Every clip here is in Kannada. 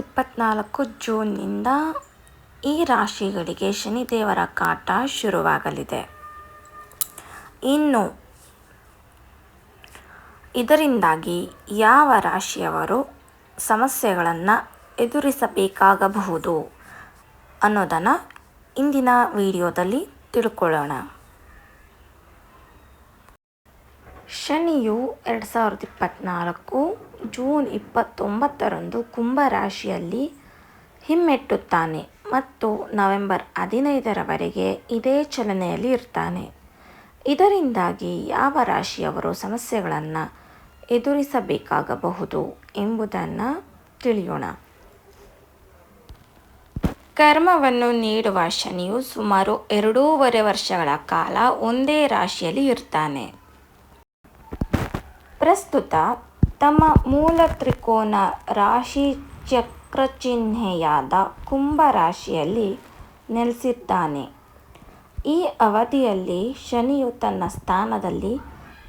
ಇಪ್ಪತ್ತ್ನಾಲ್ಕು ಜೂನ್ನಿಂದ ಈ ರಾಶಿಗಳಿಗೆ ಶನಿದೇವರ ಕಾಟ ಶುರುವಾಗಲಿದೆ. ಇನ್ನು ಇದರಿಂದಾಗಿ ಯಾವ ರಾಶಿಯವರು ಸಮಸ್ಯೆಗಳನ್ನು ಎದುರಿಸಬೇಕಾಗಬಹುದು ಅನ್ನೋದನ್ನು ಇಂದಿನ ವಿಡಿಯೋದಲ್ಲಿ ತಿಳ್ಕೊಳ್ಳೋಣ. ಶನಿಯು ಎರಡು ಸಾವಿರದ ಇಪ್ಪತ್ತ್ನಾಲ್ಕು ಜೂನ್ ಇಪ್ಪತ್ತೊಂಬತ್ತರಂದು ಕುಂಭ ರಾಶಿಯಲ್ಲಿ ಹಿಮ್ಮೆಟ್ಟುತ್ತಾನೆ ಮತ್ತು ನವೆಂಬರ್ ಹದಿನೈದರವರೆಗೆ ಇದೇ ಚಲನೆಯಲ್ಲಿ ಇರ್ತಾನೆ. ಇದರಿಂದಾಗಿ ಯಾವ ರಾಶಿಯವರು ಸಮಸ್ಯೆಗಳನ್ನು ಎದುರಿಸಬೇಕಾಗಬಹುದು ಎಂಬುದನ್ನು ತಿಳಿಯೋಣ. ಕರ್ಮವನ್ನು ನೀಡುವ ಶನಿಯು ಸುಮಾರು ಎರಡೂವರೆ ವರ್ಷಗಳ ಕಾಲ ಒಂದೇ ರಾಶಿಯಲ್ಲಿ ಇರ್ತಾನೆ. ಪ್ರಸ್ತುತ ತಮ್ಮ ಮೂಲ ತ್ರಿಕೋನ ರಾಶಿ ಚಕ್ರ ಚಿಹ್ನೆಯಾದ ಕುಂಭ ರಾಶಿಯಲ್ಲಿ ನೆಲೆಸಿದ್ದಾನೆ. ಈ ಅವಧಿಯಲ್ಲಿ ಶನಿಯು ತನ್ನ ಸ್ಥಾನದಲ್ಲಿ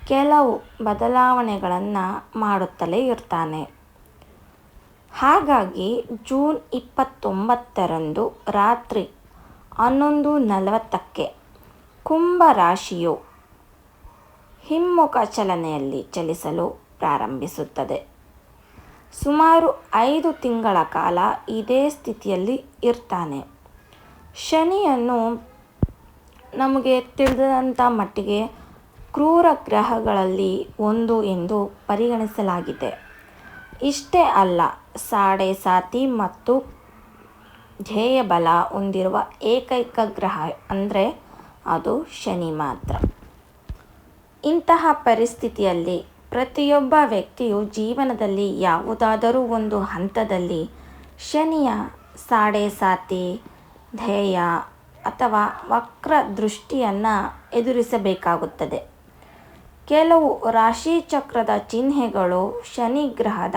ಕೆಲವು ಬದಲಾವಣೆಗಳನ್ನು ಮಾಡುತ್ತಲೇ ಇರ್ತಾನೆ. ಹಾಗಾಗಿ ಜೂನ್ ಇಪ್ಪತ್ತೊಂಬತ್ತರಂದು ರಾತ್ರಿ ಹನ್ನೊಂದು ನಲವತ್ತಕ್ಕೆ ಕುಂಭ ರಾಶಿಯು ಹಿಮ್ಮುಖ ಚಲನೆಯಲ್ಲಿ ಚಲಿಸಲು ಪ್ರಾರಂಭಿಸುತ್ತದೆ. ಸುಮಾರು ಐದು ತಿಂಗಳ ಕಾಲ ಇದೇ ಸ್ಥಿತಿಯಲ್ಲಿ ಇರ್ತಾನೆ. ಶನಿಯನ್ನು ನಮಗೆ ತಿಳಿದಂಥ ಮಟ್ಟಿಗೆ ಕ್ರೂರ ಗ್ರಹಗಳಲ್ಲಿ ಒಂದು ಎಂದು ಪರಿಗಣಿಸಲಾಗಿದೆ. ಇಷ್ಟೇ ಅಲ್ಲ, ಸಾಡೆ ಸಾತಿ ಮತ್ತು ಧ್ಯೇಯ ಬಲ ಹೊಂದಿರುವ ಏಕೈಕ ಗ್ರಹ ಅಂದರೆ ಅದು ಶನಿ ಮಾತ್ರ. ಇಂತಹ ಪರಿಸ್ಥಿತಿಯಲ್ಲಿ ಪ್ರತಿಯೊಬ್ಬ ವ್ಯಕ್ತಿಯು ಜೀವನದಲ್ಲಿ ಯಾವುದಾದರೂ ಒಂದು ಹಂತದಲ್ಲಿ ಶನಿಯ ಸಾಡೆ ಸಾತಿ, ಧ್ಯೇಯ ಅಥವಾ ವಕ್ರ ದೃಷ್ಟಿಯನ್ನು ಎದುರಿಸಬೇಕಾಗುತ್ತದೆ. ಕೆಲವು ರಾಶಿ ಚಕ್ರದ ಚಿಹ್ನೆಗಳು ಶನಿ ಗ್ರಹದ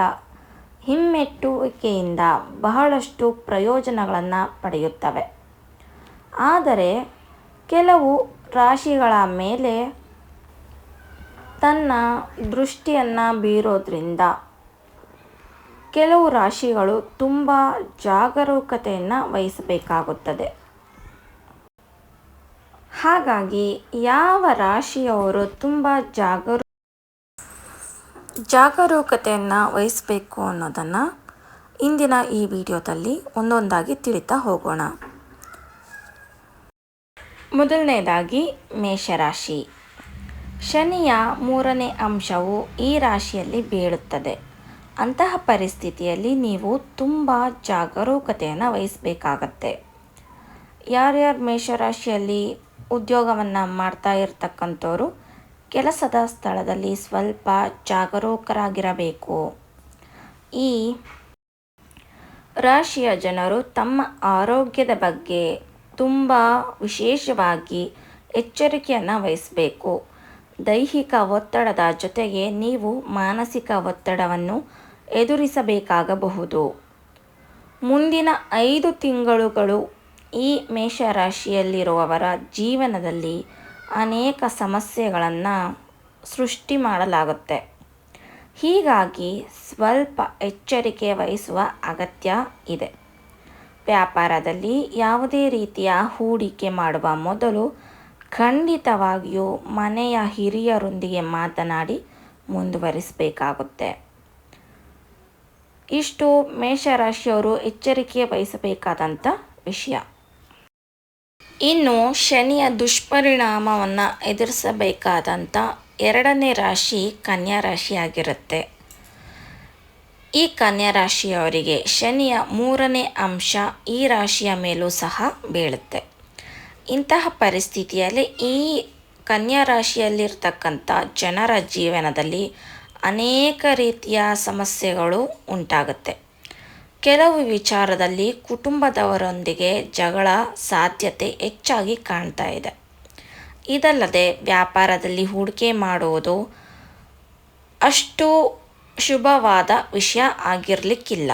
ಹಿಮ್ಮೆಟ್ಟುವಿಕೆಯಿಂದ ಬಹಳಷ್ಟು ಪ್ರಯೋಜನಗಳನ್ನು ಪಡೆಯುತ್ತವೆ. ಆದರೆ ಕೆಲವು ರಾಶಿಗಳ ಮೇಲೆ ತನ್ನ ದೃಷ್ಟಿಯನ್ನು ಬೀರೋದ್ರಿಂದ ಕೆಲವು ರಾಶಿಗಳು ತುಂಬ ಜಾಗರೂಕತೆಯನ್ನು ವಹಿಸಬೇಕಾಗುತ್ತದೆ. ಹಾಗಾಗಿ ಯಾವ ರಾಶಿಯವರು ತುಂಬ ಜಾಗರೂ, ಜಾಗರೂಕತೆಯನ್ನು ವಹಿಸಬೇಕು ಅನ್ನೋದನ್ನು ಇಂದಿನ ಈ ವಿಡಿಯೋದಲ್ಲಿ ಒಂದೊಂದಾಗಿ ತಿಳಿತಾ ಹೋಗೋಣ. ಮೊದಲನೇದಾಗಿ ಮೇಷರಾಶಿ. ಶನಿಯ ಮೂರನೇ ಅಂಶವು ಈ ರಾಶಿಯಲ್ಲಿ ಬೀಳುತ್ತದೆ. ಅಂತಹ ಪರಿಸ್ಥಿತಿಯಲ್ಲಿ ನೀವು ತುಂಬ ಜಾಗರೂಕತೆಯನ್ನು ವಹಿಸಬೇಕಾಗತ್ತೆ. ಯಾರ್ಯಾರು ಮೇಷರಾಶಿಯಲ್ಲಿ ಉದ್ಯೋಗವನ್ನು ಮಾಡ್ತಾ ಇರ್ತಕ್ಕಂಥವ್ರು ಕೆಲಸದ ಸ್ಥಳದಲ್ಲಿ ಸ್ವಲ್ಪ ಜಾಗರೂಕರಾಗಿರಬೇಕು. ಈ ರಾಶಿಯ ಜನರು ತಮ್ಮ ಆರೋಗ್ಯದ ಬಗ್ಗೆ ತುಂಬ ವಿಶೇಷವಾಗಿ ಎಚ್ಚರಿಕೆಯನ್ನು ವಹಿಸಬೇಕು. ದೈಹಿಕ ಒತ್ತಡದ ಜೊತೆಗೆ ನೀವು ಮಾನಸಿಕ ಒತ್ತಡವನ್ನು ಎದುರಿಸಬೇಕಾಗಬಹುದು. ಮುಂದಿನ ಐದು ತಿಂಗಳುಗಳು ಈ ಮೇಷರಾಶಿಯಲ್ಲಿರುವವರ ಜೀವನದಲ್ಲಿ ಅನೇಕ ಸಮಸ್ಯೆಗಳನ್ನು ಸೃಷ್ಟಿ ಮಾಡಲಾಗುತ್ತೆ. ಹೀಗಾಗಿ ಸ್ವಲ್ಪ ಎಚ್ಚರಿಕೆ ವಹಿಸುವ ಅಗತ್ಯ ಇದೆ. ವ್ಯಾಪಾರದಲ್ಲಿ ಯಾವುದೇ ರೀತಿಯ ಹೂಡಿಕೆ ಮಾಡುವ ಮೊದಲು ಖಂಡಿತವಾಗಿಯೂ ಮನೆಯ ಹಿರಿಯರೊಂದಿಗೆ ಮಾತನಾಡಿ ಮುಂದುವರಿಸಬೇಕಾಗುತ್ತೆ. ಇಷ್ಟು ಮೇಷರಾಶಿಯವರು ಎಚ್ಚರಿಕೆ ವಹಿಸಬೇಕಾದಂಥ ವಿಷಯ. ಇನ್ನು ಶನಿಯ ದುಷ್ಪರಿಣಾಮವನ್ನು ಎದುರಿಸಬೇಕಾದಂಥ ಎರಡನೇ ರಾಶಿ ಕನ್ಯಾ ರಾಶಿಯಾಗಿರುತ್ತೆ. ಈ ಕನ್ಯಾ ರಾಶಿಯವರಿಗೆ ಶನಿಯ ಮೂರನೇ ಅಂಶ ಈ ರಾಶಿಯ ಮೇಲೂ ಸಹ ಬೀಳುತ್ತೆ. ಇಂತಹ ಪರಿಸ್ಥಿತಿಯಲ್ಲಿ ಈ ಕನ್ಯಾ ರಾಶಿಯಲ್ಲಿರ್ತಕ್ಕಂಥ ಜನರ ಜೀವನದಲ್ಲಿ ಅನೇಕ ರೀತಿಯ ಸಮಸ್ಯೆಗಳು ಉಂಟಾಗುತ್ತೆ. ಕೆಲವು ವಿಚಾರದಲ್ಲಿ ಕುಟುಂಬದವರೊಂದಿಗೆ ಜಗಳ ಸಾಧ್ಯತೆ ಹೆಚ್ಚಾಗಿ ಕಾಣ್ತಾ ಇದೆ. ಇದಲ್ಲದೆ ವ್ಯಾಪಾರದಲ್ಲಿ ಹೂಡಿಕೆ ಮಾಡುವುದು ಅಷ್ಟು ಶುಭವಾದ ವಿಷಯ ಆಗಿರಲಿಕ್ಕಿಲ್ಲ.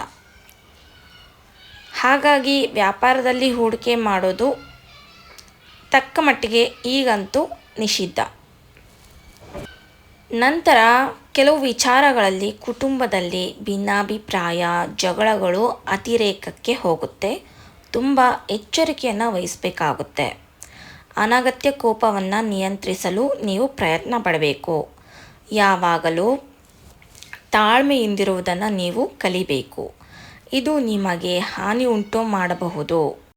ಹಾಗಾಗಿ ವ್ಯಾಪಾರದಲ್ಲಿ ಹೂಡಿಕೆ ಮಾಡೋದು ತಕ್ಕ ಮಟ್ಟಿಗೆ ಈಗಂತೂ ನಿಷಿದ್ಧ. ನಂತರ ಕೆಲವು ವಿಚಾರಗಳಲ್ಲಿ ಕುಟುಂಬದಲ್ಲಿ ಭಿನ್ನಾಭಿಪ್ರಾಯ, ಜಗಳಗಳು ಅತಿರೇಕಕ್ಕೆ ಹೋಗುತ್ತೆ. ತುಂಬ ಎಚ್ಚರಿಕೆಯನ್ನು ವಹಿಸಬೇಕಾಗುತ್ತೆ. ಅನಗತ್ಯ ಕೋಪವನ್ನು ನಿಯಂತ್ರಿಸಲು ನೀವು ಪ್ರಯತ್ನ ಪಡಬೇಕು. ಯಾವಾಗಲೂ ತಾಳ್ಮೆಯಿಂದಿರುವುದನ್ನು ನೀವು ಕಲಿಬೇಕು. ಇದು ನಿಮಗೆ ಹಾನಿ ಉಂಟು ಮಾಡಬಹುದು.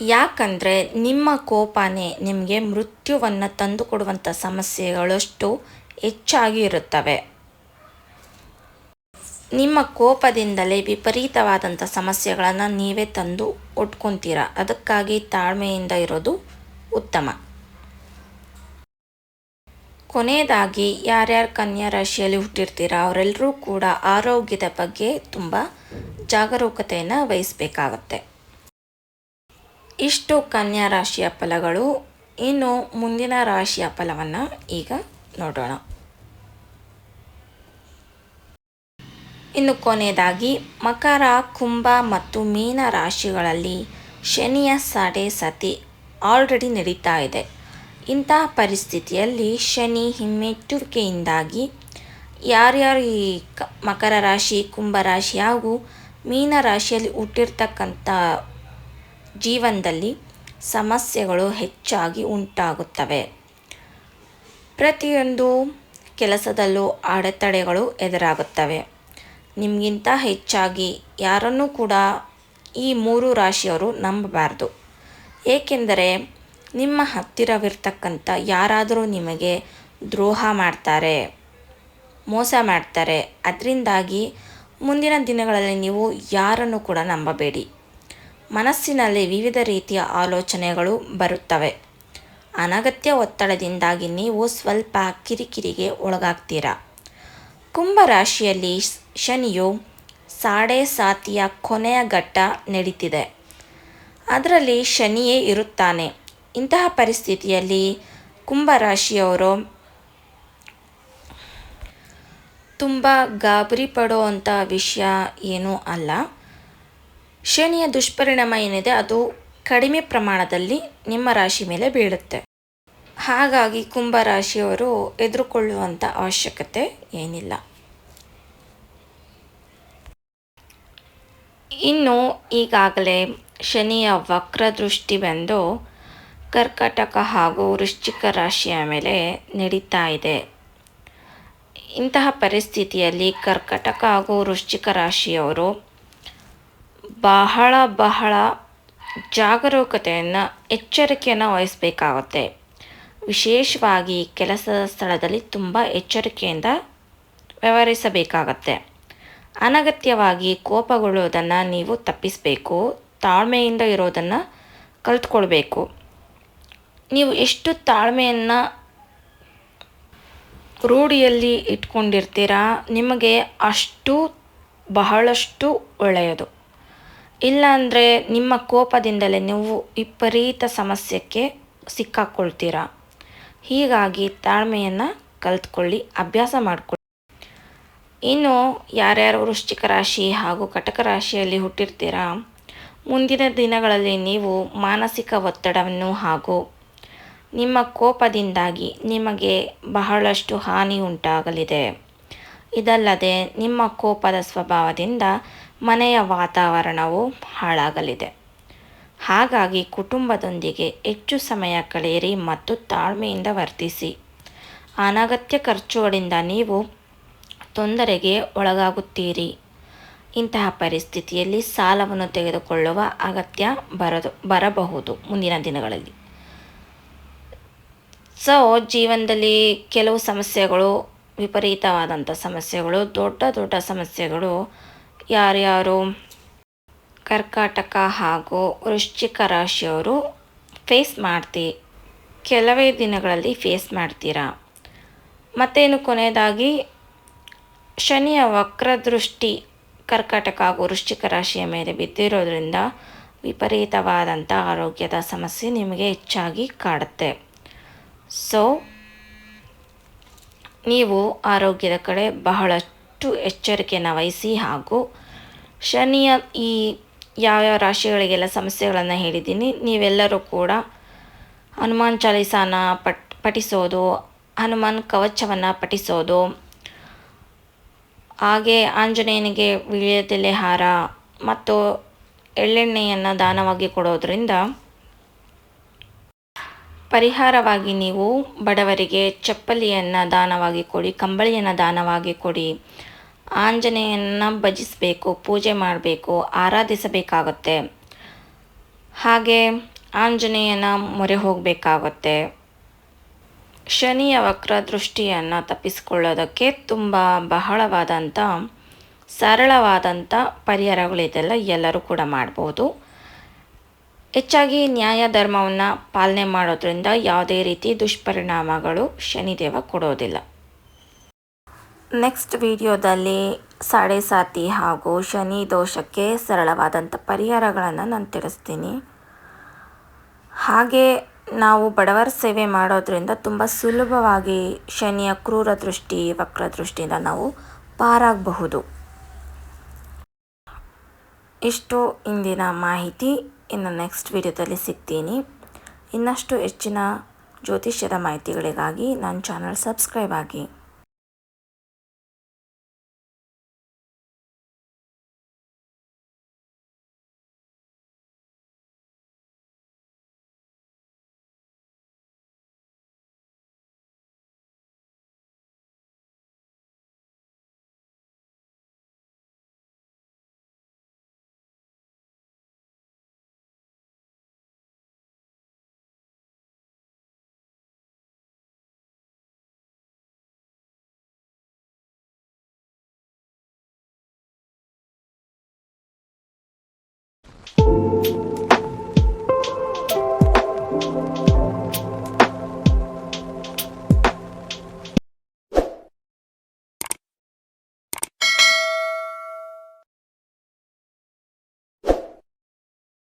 ಯಾಕಂದರೆ ನಿಮ್ಮ ಕೋಪನೇ ನಿಮಗೆ ಮೃತ್ಯುವನ್ನು ತಂದುಕೊಡುವಂಥ ಸಮಸ್ಯೆಗಳಷ್ಟು ಹೆಚ್ಚಾಗಿ ಇರುತ್ತವೆ. ನಿಮ್ಮ ಕೋಪದಿಂದಲೇ ವಿಪರೀತವಾದಂಥ ಸಮಸ್ಯೆಗಳನ್ನು ನೀವೇ ತಂದು ಒಟ್ಕೊತೀರ ಅದಕ್ಕಾಗಿ ತಾಳ್ಮೆಯಿಂದ ಇರೋದು ಉತ್ತಮ. ಕೊನೆಯದಾಗಿ ಯಾರ್ಯಾರು ಕನ್ಯಾ ರಾಶಿಯಲ್ಲಿ ಹುಟ್ಟಿರ್ತೀರ ಅವರೆಲ್ಲರೂ ಕೂಡ ಆರೋಗ್ಯದ ಬಗ್ಗೆ ತುಂಬ ಜಾಗರೂಕತೆಯನ್ನು ವಹಿಸಬೇಕಾಗತ್ತೆ. ಇಷ್ಟು ಕನ್ಯಾ ರಾಶಿಯ ಫಲಗಳು, ಇನ್ನು ಮುಂದಿನ ರಾಶಿಯ ಫಲವನ್ನು ಈಗ ನೋಡೋಣ. ಇನ್ನು ಕೊನೆಯದಾಗಿ, ಮಕರ, ಕುಂಭ ಮತ್ತು ಮೀನ ರಾಶಿಗಳಲ್ಲಿ ಶನಿಯ ಸಾಡೆ ಸತಿ ಆಲ್ರೆಡಿ ನಡೀತಾ ಇದೆ. ಇಂತಹ ಪರಿಸ್ಥಿತಿಯಲ್ಲಿ ಶನಿ ಹಿಮ್ಮೆಟ್ಟುವಿಕೆಯಿಂದಾಗಿ ಯಾರ್ಯಾರು ಈ ಮಕರ ರಾಶಿ, ಕುಂಭ ರಾಶಿ ಹಾಗೂ ಮೀನ ರಾಶಿಯಲ್ಲಿ ಹುಟ್ಟಿರ್ತಕ್ಕಂಥ ಜೀವನದಲ್ಲಿ ಸಮಸ್ಯೆಗಳು ಹೆಚ್ಚಾಗಿ ಉಂಟಾಗುತ್ತವೆ. ಪ್ರತಿಯೊಂದು ಕೆಲಸದಲ್ಲೂ ಅಡೆತಡೆಗಳು ಎದುರಾಗುತ್ತವೆ. ನಿಮಗಿಂತ ಹೆಚ್ಚಾಗಿ ಯಾರನ್ನೂ ಕೂಡ ಈ ಮೂರು ರಾಶಿಯವರು ನಂಬಬಾರ್ದು. ಏಕೆಂದರೆ ನಿಮ್ಮ ಹತ್ತಿರವಿರ್ತಕ್ಕಂಥ ಯಾರಾದರೂ ನಿಮಗೆ ದ್ರೋಹ ಮಾಡ್ತಾರೆ, ಮೋಸ ಮಾಡ್ತಾರೆ, ಅದರಿಂದಾಗಿ ಮುಂದಿನ ದಿನಗಳಲ್ಲಿ ನೀವು ಯಾರನ್ನು ಕೂಡ ನಂಬಬೇಡಿ. ಮನಸ್ಸಿನಲ್ಲಿ ವಿವಿಧ ರೀತಿಯ ಆಲೋಚನೆಗಳು ಬರುತ್ತವೆ. ಅನಗತ್ಯ ಒತ್ತಡದಿಂದಾಗಿ ನೀವು ಸ್ವಲ್ಪ ಕಿರಿಕಿರಿಗೆ ಒಳಗಾಗ್ತೀರಾ? ಕುಂಭ ರಾಶಿಯಲ್ಲಿ ಶನಿಯು ಸಾಡೆ ಸಾತಿಯ ಕೊನೆಯ ಘಟ್ಟ ನಡೀತಿದೆ. ಅದರಲ್ಲಿ ಶನಿಯೇ ಇರುತ್ತಾನೆ. ಇಂತಹ ಪರಿಸ್ಥಿತಿಯಲ್ಲಿ ಕುಂಭ ರಾಶಿಯವರು ತುಂಬ ಗಾಬರಿ ಪಡುವಂಥ ವಿಷಯ ಏನೂ ಅಲ್ಲ. ಶನಿಯ ದುಷ್ಪರಿಣಾಮ ಏನಿದೆ, ಅದು ಕಡಿಮೆ ಪ್ರಮಾಣದಲ್ಲಿ ನಿಮ್ಮ ರಾಶಿ ಮೇಲೆ ಬೀಳುತ್ತೆ. ಹಾಗಾಗಿ ಕುಂಭ ರಾಶಿಯವರು ಎದುರುಕೊಳ್ಳುವಂಥ ಅವಶ್ಯಕತೆ ಏನಿಲ್ಲ. ಇನ್ನು ಈಗಾಗಲೇ ಶನಿಯ ವಕ್ರದೃಷ್ಟಿ ಬಂದು ಕರ್ಕಟಕ ಹಾಗೂ ವೃಶ್ಚಿಕ ರಾಶಿಯ ಮೇಲೆ ನಡೀತಾ ಇದೆ. ಇಂತಹ ಪರಿಸ್ಥಿತಿಯಲ್ಲಿ ಕರ್ಕಟಕ ಹಾಗೂ ವೃಶ್ಚಿಕ ರಾಶಿಯವರು ಬಹಳ ಬಹಳ ಜಾಗರೂಕತೆಯನ್ನು, ಎಚ್ಚರಿಕೆಯನ್ನು ವಹಿಸಬೇಕಾಗುತ್ತೆ. ವಿಶೇಷವಾಗಿ ಕೆಲಸದ ಸ್ಥಳದಲ್ಲಿ ತುಂಬ ಎಚ್ಚರಿಕೆಯಿಂದ ವ್ಯವಹರಿಸಬೇಕಾಗತ್ತೆ. ಅನಗತ್ಯವಾಗಿ ಕೋಪಗೊಳ್ಳುವುದನ್ನು ನೀವು ತಪ್ಪಿಸಬೇಕು, ತಾಳ್ಮೆಯಿಂದ ಇರೋದನ್ನು ಕಲ್ತ್ಕೊಳ್ಬೇಕು. ನೀವು ಎಷ್ಟು ತಾಳ್ಮೆಯನ್ನು ರೂಢಿಯಲ್ಲಿ ಇಟ್ಕೊಂಡಿರ್ತೀರಾ, ನಿಮಗೆ ಅಷ್ಟು ಬಹಳಷ್ಟು ಒಳ್ಳೆಯದು. ಇಲ್ಲಾಂದರೆ ನಿಮ್ಮ ಕೋಪದಿಂದಲೇ ನೀವು ವಿಪರೀತ ಸಮಸ್ಯೆಗೆ ಸಿಕ್ಕಾಕ್ಕೊಳ್ತೀರಾ ಹೀಗಾಗಿ ತಾಳ್ಮೆಯನ್ನು ಕಲ್ತ್ಕೊಳ್ಳಿ, ಅಭ್ಯಾಸ ಮಾಡಿಕೊಳ್ಳಿ. ಇನ್ನು ಯಾರ್ಯಾರು ವೃಶ್ಚಿಕ ರಾಶಿ ಹಾಗೂ ಕಟಕ ರಾಶಿಯಲ್ಲಿ ಹುಟ್ಟಿರ್ತೀರಾ? ಮುಂದಿನ ದಿನಗಳಲ್ಲಿ ನೀವು ಮಾನಸಿಕ ಒತ್ತಡವನ್ನು ಹಾಗೂ ನಿಮ್ಮ ಕೋಪದಿಂದಾಗಿ ನಿಮಗೆ ಬಹಳಷ್ಟು ಹಾನಿ ಉಂಟಾಗಲಿದೆ. ಇದಲ್ಲದೆ ನಿಮ್ಮ ಕೋಪದ ಸ್ವಭಾವದಿಂದ ಮನೆಯ ವಾತಾವರಣವು ಹಾಳಾಗಲಿದೆ. ಹಾಗಾಗಿ ಕುಟುಂಬದೊಂದಿಗೆ ಹೆಚ್ಚು ಸಮಯ ಕಳೆಯಿರಿ ಮತ್ತು ತಾಳ್ಮೆಯಿಂದ ವರ್ತಿಸಿ. ಅನಗತ್ಯ ಖರ್ಚುಗಳಿಂದ ನೀವು ತೊಂದರೆಗೆ ಒಳಗಾಗುತ್ತೀರಿ. ಇಂತಹ ಪರಿಸ್ಥಿತಿಯಲ್ಲಿ ಸಾಲವನ್ನು ತೆಗೆದುಕೊಳ್ಳುವ ಅಗತ್ಯ ಬರದು, ಬರಬಹುದು ಮುಂದಿನ ದಿನಗಳಲ್ಲಿ. ಸೊ, ಜೀವನದಲ್ಲಿ ಕೆಲವು ಸಮಸ್ಯೆಗಳು, ವಿಪರೀತವಾದಂಥ ಸಮಸ್ಯೆಗಳು, ದೊಡ್ಡ ದೊಡ್ಡ ಸಮಸ್ಯೆಗಳು ಯಾರ್ಯಾರು ಕರ್ಕಾಟಕ ಹಾಗೂ ವೃಶ್ಚಿಕ ರಾಶಿಯವರು ಫೇಸ್ ಮಾಡ್ತಿ, ಕೆಲವೇ ದಿನಗಳಲ್ಲಿ ಫೇಸ್ ಮಾಡ್ತೀರಾ? ಮತ್ತೇನು ಕೊನೆಯದಾಗಿ, ಶನಿಯ ವಕ್ರದೃಷ್ಟಿ ಕರ್ಕಾಟಕ ಹಾಗೂ ವೃಶ್ಚಿಕ ರಾಶಿಯ ಮೇಲೆ ಬಿದ್ದಿರೋದ್ರಿಂದ ವಿಪರೀತವಾದಂಥ ಆರೋಗ್ಯದ ಸಮಸ್ಯೆ ನಿಮಗೆ ಹೆಚ್ಚಾಗಿ ಕಾಡುತ್ತೆ. ಸೊ ನೀವು ಆರೋಗ್ಯದ ಕಡೆ ಬಹಳಷ್ಟು ಎಚ್ಚರಿಕೆಯನ್ನು ವಹಿಸಿ ಹಾಗೂ ಶನಿಯ ಈ ಯಾವ್ಯಾವ ರಾಶಿಗಳಿಗೆಲ್ಲ ಸಮಸ್ಯೆಗಳನ್ನು ಹೇಳಿದ್ದೀನಿ, ನೀವೆಲ್ಲರೂ ಕೂಡ ಹನುಮಾನ್ ಚಾಲೀಸಾನ ಪಟ್ ಪಠಿಸೋದು, ಹನುಮಾನ್ ಕವಚವನ್ನು ಪಠಿಸೋದು, ಹಾಗೆ ಆಂಜನೇಯನಿಗೆ ವೀಳ್ಯದೆಲೆ ಹಾರ ಮತ್ತು ಎಳ್ಳೆಣ್ಣೆಯನ್ನು ದಾನವಾಗಿ ಕೊಡೋದ್ರಿಂದ ಪರಿಹಾರವಾಗಿ ನೀವು ಬಡವರಿಗೆ ಚಪ್ಪಲಿಯನ್ನು ದಾನವಾಗಿ ಕೊಡಿ, ಕಂಬಳಿಯನ್ನು ದಾನವಾಗಿ ಕೊಡಿ. ಆಂಜನೇಯನ ಭಜಿಸಬೇಕು, ಪೂಜೆ ಮಾಡಬೇಕು, ಆರಾಧಿಸಬೇಕಾಗುತ್ತೆ. ಹಾಗೆ ಆಂಜನೇಯನ ಮೊರೆ ಹೋಗಬೇಕಾಗುತ್ತೆ. ಶನಿಯ ವಕ್ರ ದೃಷ್ಟಿಯನ್ನು ತಪ್ಪಿಸಿಕೊಳ್ಳೋದಕ್ಕೆ ತುಂಬ ಬಹಳವಾದಂಥ ಸರಳವಾದಂಥ ಪರಿಹಾರಗಳಿದೆಲ್ಲ ಎಲ್ಲರೂ ಕೂಡ ಮಾಡ್ಬೋದು. ಹೆಚ್ಚಾಗಿ ನ್ಯಾಯ ಧರ್ಮವನ್ನು ಪಾಲನೆ ಮಾಡೋದ್ರಿಂದ ಯಾವುದೇ ರೀತಿ ದುಷ್ಪರಿಣಾಮಗಳು ಶನಿದೇವ ಕೊಡೋದಿಲ್ಲ. ನೆಕ್ಸ್ಟ್ ವಿಡಿಯೋದಲ್ಲಿ ಸಾಡೆ ಸಾತಿ ಹಾಗೂ ಶನಿ ದೋಷಕ್ಕೆ ಸರಳವಾದಂಥ ಪರಿಹಾರಗಳನ್ನು ನಾನು ತಿಳಿಸ್ತೀನಿ. ಹಾಗೆ ನಾವು ಬಡವರ ಸೇವೆ ಮಾಡೋದ್ರಿಂದ ತುಂಬ ಸುಲಭವಾಗಿ ಶನಿಯ ಕ್ರೂರ ದೃಷ್ಟಿ, ವಕ್ರ ದೃಷ್ಟಿಯಿಂದ ನಾವು ಪಾರಾಗಬಹುದು. ಇಷ್ಟು ಇಂದಿನ ಮಾಹಿತಿ. ಇನ್ನು ನೆಕ್ಸ್ಟ್ ವಿಡಿಯೋದಲ್ಲಿ ಸಿಗ್ತೀನಿ. ಇನ್ನಷ್ಟು ಹೆಚ್ಚಿನ ಜ್ಯೋತಿಷ್ಯದ ಮಾಹಿತಿಗಳಿಗಾಗಿ ನನ್ನ ಚಾನಲ್ ಸಬ್ಸ್ಕ್ರೈಬ್ ಆಗಿ.